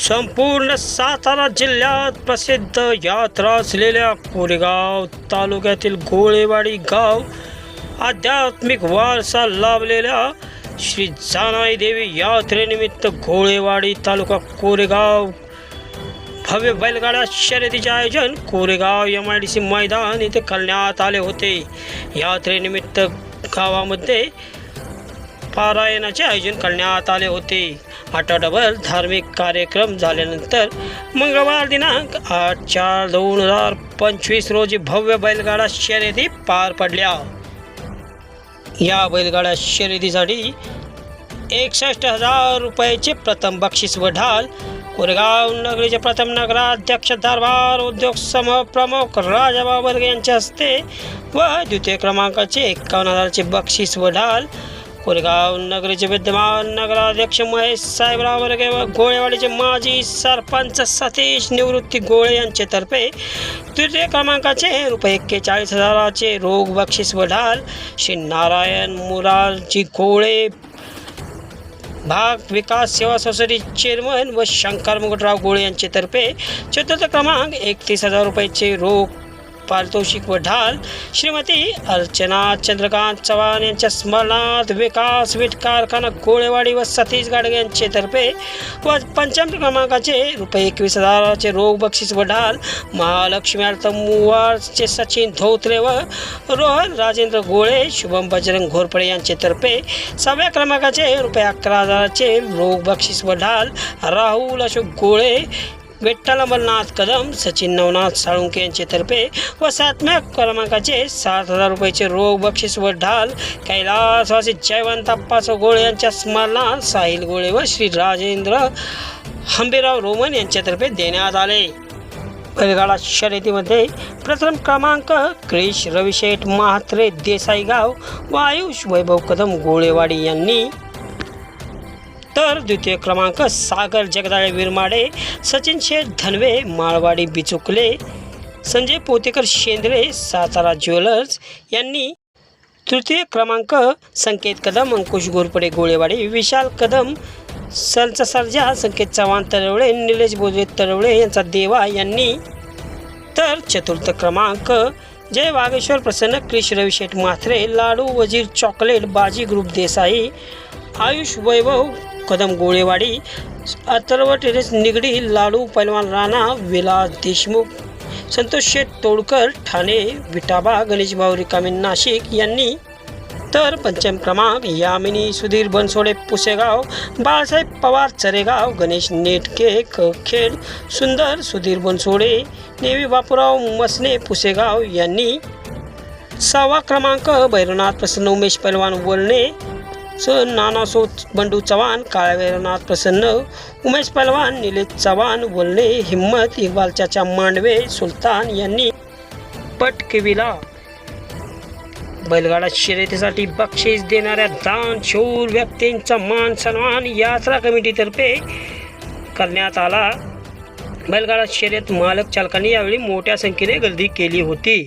संपूर्ण सातारा जिल्ह्यात प्रसिद्ध यात्रा असलेल्या कोरेगाव तालुक्यातील गोळेवाडी गाव आध्यात्मिक वारसा लाभलेल्या श्री जानाई देवी यात्रेनिमित्त गोळेवाडी तालुका कोरेगाव. भव्य बैलगाड्या शर्यतीचे आयोजन Koregaon M I D C मैदान येथे करण्यात आले होते. यात्रेनिमित्त गावामध्ये पारायणाचे आयोजन करण्यात आले होते. आठवडाभर धार्मिक कार्यक्रम झाल्यानंतर मंगळवार दिनांक आठ चार दोन हजार पंचवीस रोजी भव्य बैलगाडा शर्यती पार पडल्या. या बैलगाडा शर्यतीसाठी एकसष्ट हजार रुपयाचे प्रथम बक्षीस व ढाल कोरेगाव नगरीचे प्रथम नगराध्यक्ष दरबार उद्योग समूह प्रमुख राजाबा बर्गे यांच्या हस्ते व द्वितीय क्रमांकाचे एकावन्न हजाराचे बक्षीस व ढाल कोरेगाव नगरीचे विद्यमान नगराध्यक्ष महेश साहेबराव बर्गे व गोळेवाडीचे माजी सरपंच सतीश निवृत्ती गोळे यांच्यातर्फे तृतीय क्रमांकाचे रुपये एक्केचाळीस हजाराचे रोग बक्षीस व ढाल श्री नारायण मुरारजी गोळे भाग विकास सेवा सोसायटी चेअरमन व शंकर मुकुटराव गोळे यांच्यातर्फे चतुर्थ क्रमांक एकतीस हजार रुपयाचे रोख पारितोषिक व ढाल. श्रीमती अर्चना चंद्रकांत चव्हाण यांच्या स्मरणार्थ विकास वीट कारखाना गोळेवाडी व सतीश गाडगे तर्फे व पंचम क्रमांकाचे रुपये एकवीस हजाराचे रोख बक्षीस व ढाल महालक्ष्मी अर्थ मुवारचे सचिन धोत्रे व रोहन राजेंद्र गोळे शुभम बजरंग घोरपडे यांचे तर्फे सहाव्या क्रमांकाचे रुपये अकरा हजाराचे रोख बक्षीस व ढाल राहुल अशोक गोळे विठ्ठल अमरनाथ कदम सचिन नवनाथ साळुंके यांच्यातर्फे व सातव्या क्रमांकाचे सात हजार रुपयाचे रोग बक्षीस व ढाल कैलासवासी जयवंत अप्पासो गोळे यांच्या स्मरणात साहिल गोळे व श्री राजेंद्र हंबीराव रोमन यांच्यातर्फे देण्यात आले. बैलगाडा शर्यतीमध्ये प्रथम क्रमांक क्रिश रविशेठ म्हात्रे देसाईगाव व आयुष वैभव कदम गोळेवाडी यांनी तर द्वितीय क्रमांक सागर जगदाळे विरमाडे सचिन शेठ धनवे माळवाडी बिचुकले संजय पोतेकर शेंद्रे सातारा ज्वेलर्स यांनी तृतीय क्रमांक संकेत कदम अंकुश गोरपडे गोळेवाडी विशाल कदम संच सर्जा संकेत चव्हाण तरवळे निलेश बोजवे तरवळे यांचा देवा यांनी. तर चतुर्थ क्रमांक जय वागेश्वर प्रसन्न क्रिश रविशेठ माथरे लाडू वजीर चॉकलेट बाजी ग्रुप देसाई आयुष वैभव कदम गोळेवाडी अथर्व टेरेस निगडी लाडू पैलवान राणा विलास देशमुख संतोष शेठ तोडकर ठाणे विटाबा गणेशभाऊ रिकामी नाशिक यांनी तर पंचम क्रमांक यामिनी सुधीर बनसोडे पुसेगाव बाळासाहेब पवार चरेगाव गणेश नेटके खेड सुंदर सुधीर बनसोडे नेवी बापूराव मसने पुसेगाव यांनी सहावा क्रमांक भैरवनाथ प्रसन्न उमेश पैलवान वरणे स नानासो बंडू चव्हाण काळ्या प्रसन्न उमेश पलवान निलेश चव्हाण वलणे हिम्मत इक्बाल चाचा मांडवे सुलतान यांनी पटकेविला बैलगाडा शर्यतीसाठी बक्षीस देणाऱ्या दानशूर व्यक्तींचा मान सन्मान यात्रा कमिटीतर्फे करण्यात आला. बैलगाडा शर्यत मालक चालकांनी यावेळी मोठ्या संख्येने गर्दी केली होती.